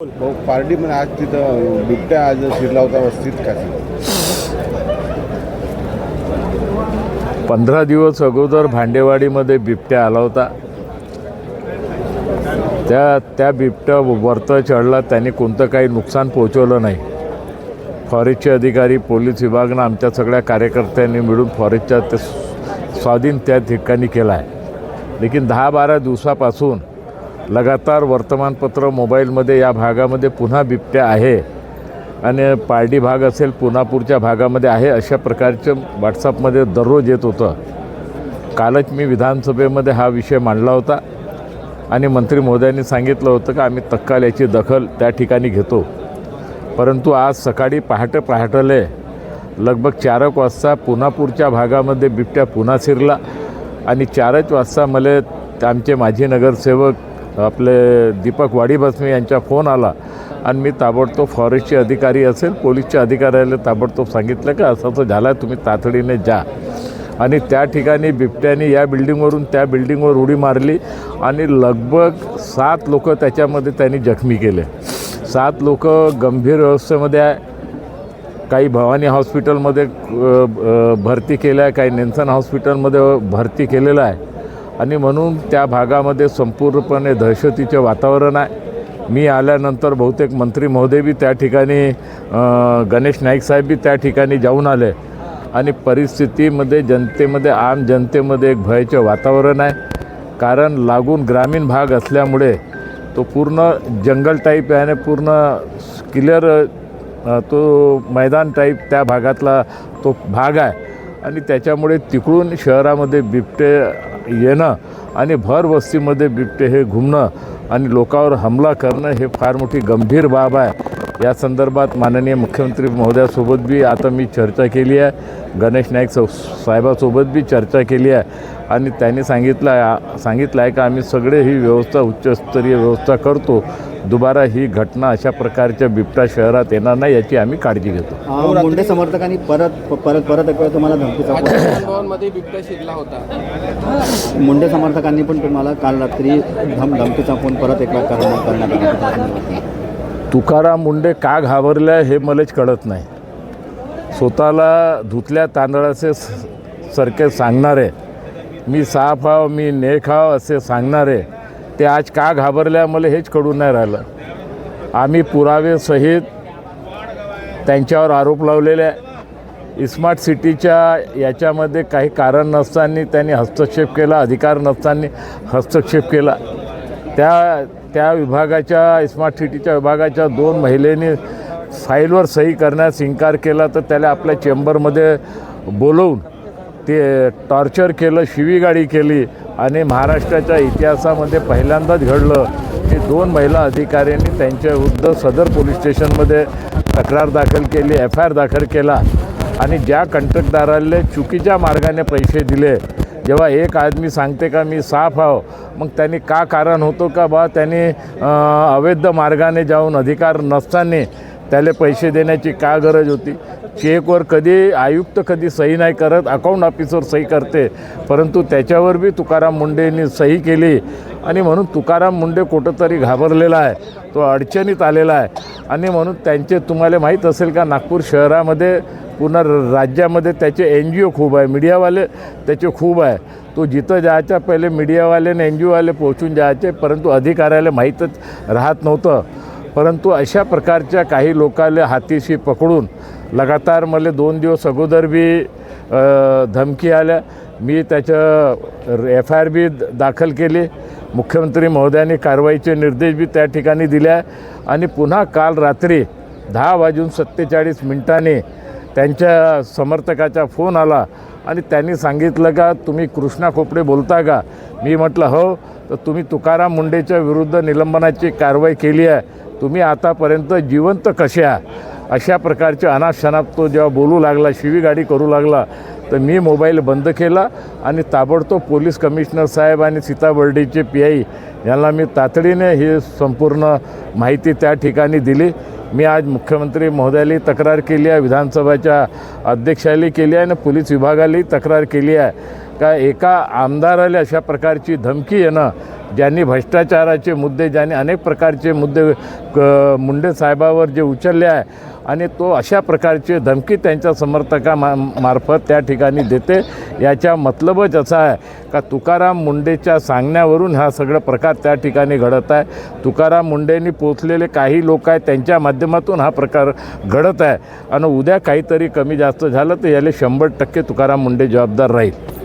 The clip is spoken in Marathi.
पार्टी पण आज तिथं बिबट्या आज शिरला होता वस्तीत का पंधरा दिवस अगोदर भांडेवाडीमध्ये बिबट्या आला होता. त्या त्या बिबट्या वरत चढला त्याने कोणतं काही नुकसान पोहोचवलं नाही. फॉरेस्टचे अधिकारी पोलीस विभागनं आमच्या सगळ्या कार्यकर्त्यांनी मिळून फॉरेस्टचा स्वाधीन त्या ठिकाणी केला आहे लेकिन दहा बारा दिवसापासून लगातार वर्तमानपत्र मोबाईलमध्ये या भागामध्ये पुन्हा बिबट्या आहे आणि पारडी भाग असेल पुनापूरच्या भागामध्ये आहे अशा प्रकारचं व्हॉट्सअपमध्ये दररोज येत होतं. कालच मी विधानसभेमध्ये हा विषय मांडला होता आणि मंत्री महोदयांनी सांगितलं होतं की आम्ही तत्काल याची दखल त्या ठिकाणी घेतो. परंतु आज सकाळी पहाटे पहाटले लगभग चारक वाजता पुनापूरच्या भागामध्ये बिबट्या पुन्हा शिरला आणि चारच वाजता मला आमचे माजी नगरसेवक आपले दीपक वाडीबसमे यांचा फोन आला आणि मी ताबडतोब फॉरेस्टचे अधिकारी असेल पोलीसच्या अधिकाऱ्याला ताबडतोब सांगितलं का असं असं झालं आहे तुम्ही तातडीने जा. आणि त्या ठिकाणी बिबट्याने या बिल्डिंगवरून त्या बिल्डिंगवर उडी मारली आणि लगभग सात लोक त्याच्यामध्ये त्यांनी जखमी केले. सात लोक गंभीर अवस्थेमध्ये आहे. काही भवानी हॉस्पिटलमध्ये भरती केलं आहे काही नेन्सन हॉस्पिटलमध्ये भरती केलेलं आहे. आणि म्हणून त्या भागामध्ये संपूर्णपणे दहशतीचे वातावरण आहे. मी आल्यानंतर बहुतेक मंत्री महोदय बी त्या ठिकाणी गणेश नाईक साहेब बी त्या ठिकाणी जाऊन आले. आणि परिस्थितीमध्ये जनतेमध्ये आम जनतेमध्ये एक भयाचे वातावरण आहे. कारण लागून ग्रामीण भाग असल्यामुळे तो पूर्ण जंगल टाईप आहे आणि पूर्ण क्लिअर तो मैदान टाईप त्या भागातला तो भाग आहे. आणि त्याच्यामुळे तिकडून शहरामध्ये बिबटे येणं आणि भर वस्तीमध्ये बिबटे हे घुमणं आणि लोकांवर हमला करणं हे फार मोठी गंभीर बाब आहे. या संदर्भात माननीय मुख्यमंत्री महोदयासोबत बी आता मी चर्चा केली आहे. गणेश नाईक सौ साहेबासोबत बी चर्चा केली आहे. आणि त्यांनी सांगितलं आहे सांगितलं आहे का आम्ही सगळे ही व्यवस्था उच्चस्तरीय व्यवस्था करतो. दुबारा ही घटना अशा प्रकारच्या बिबटा शहरात येणार नाही याची आम्ही काळजी घेतो. अ, मुंडे समर्थकांनी परत परत परत एक वेळा तुम्हाला भवनमध्ये बिबट्या शिरला होता. मुंडे समर्थकांनी पण तुम्हाला काल रात्री धम धमकीचा फोन परत एक वेळा करण्यात करण्यात आला. होता. तुकाराम मुंडे का घाबरल्या हे मलाच कळत नाही. स्वतःला धुतल्या तांदळाचे स- सारखे सांगणारे मी साफ आहो मी नेक आहो असे सांगणारे ते आज का घाबरल्या मला हेच कळून नाही राहिलं. आम्ही पुरावेसहित त्यांच्यावर आरोप लावलेले आहे. स्मार्ट सिटीच्या याच्यामध्ये काही कारण नसताना त्यांनी हस्तक्षेप केला अधिकार नसताना हस्तक्षेप केला. त्या त्या विभागाच्या स्मार्ट सिटीच्या विभागाच्या दोन महिलेने फाईलवर सही करण्यास इन्कार केला तर त्याला आपल्या चेंबरमध्ये बोलवून ते टॉर्चर केलं शिवीगाडी केली आणि महाराष्ट्राच्या इतिहासामध्ये पहिल्यांदाच घडलं. की दोन महिला अधिकाऱ्यांनी त्यांच्या विरुद्ध सदर पोलीस स्टेशनमध्ये तक्रार दाखल केली एफ आय आर दाखल केला आणि ज्या कंत्राटदाराला चुकीच्या मार्गाने पैसे दिले. जेव्हा एक आदमी सांगते का मी साफ आहो मग त्यांनी का कारण होतो का बा? त्यांनी अवैध मार्गाने जाऊन अधिकार नसताना त्याला पैसे देण्याची का गरज होती? चेकवर कधी आयुक्त कधी सही नाही करत अकाउंट ऑफिसर सही करते. परंतु त्याच्यावर बी तुकाराम मुंडेंनी सही केली. आणि म्हणून तुकाराम मुंडे कुठंतरी घाबरलेला आहे. तो अडचणीत आलेला आहे. आणि म्हणून त्यांचे तुम्हाला माहीत असेल का नागपूर शहरामध्ये पूर्ण राज्यामध्ये त्याचे एन जी ओ खूप आहे. मीडियावाले त्याचे खूप आहे. तो जिथं जायच्या पहिले मीडियावाले आणि एन जी ओवाले पोहोचून जायचे परंतु अधिकाऱ्याला माहीतच राहत नव्हतं. परंतु अशा प्रकारच्या काही लोकाला हातीशी पकडून लगातार मला दोन दिवस अगोदर बी धमकी आल्या. मी त्याचं एफ आय आर बी दाखल केली. मुख्यमंत्री महोदयांनी कारवाईचे निर्देश बी त्या ठिकाणी दिले आहे आणि पुन्हा काल रात्री दहा वाजून सत्तेचाळीस मिनिटांनी त्यांच्या समर्थकाचा फोन आला. आणि त्यांनी सांगितलं का तुम्ही कृष्णा खोपडे बोलता का? मी म्हटलं हो. तर तुम्ही तुकाराम मुंडेच्या विरुद्ध निलंबनाची कारवाई केली आहे. तुम्ही आतापर्यंत जिवंत कसे आहे अशा प्रकारचे अनाशनात तो जेव्हा बोलू लागला शिवीगाडी करू लागला तर मी मोबाईल बंद केला आणि ताबडतोब पोलीस कमिशनर साहेब आणि सीताबर्डीचे पी आय यांना मी तातडीने ही संपूर्ण माहिती त्या ठिकाणी दिली. मी आज मुख्यमंत्री महोदयालाही तक्रार केली आहे विधानसभाच्या अध्यक्षालाही केली आहे आणि पोलीस विभागालाही तक्रार केली आहे. का एका आमदाराला अशा प्रकारची धमकी येणं ज्यांनी भ्रष्टाचाराचे मुद्दे ज्यांनी अनेक प्रकारचे मुद्दे क मुंडे साहेबावर जे उचलले आहे आणि तो अशा प्रकारची धमकी त्यांच्या समर्थका मा मार्फत त्या ठिकाणी देते याच्या मतलबच असा आहे का तुकाराम मुंडेच्या सांगण्यावरून हा सगळं प्रकार त्या ठिकाणी घडत आहे. तुकाराम मुंडेंनी पोचलेले काही लोक आहेत त्यांच्या माध्यमातून हा प्रकार घडत आहे. आणि उद्या काहीतरी कमी जास्त झालं तर याला शंभर टक्के तुकाराम मुंडे जबाबदार राहील.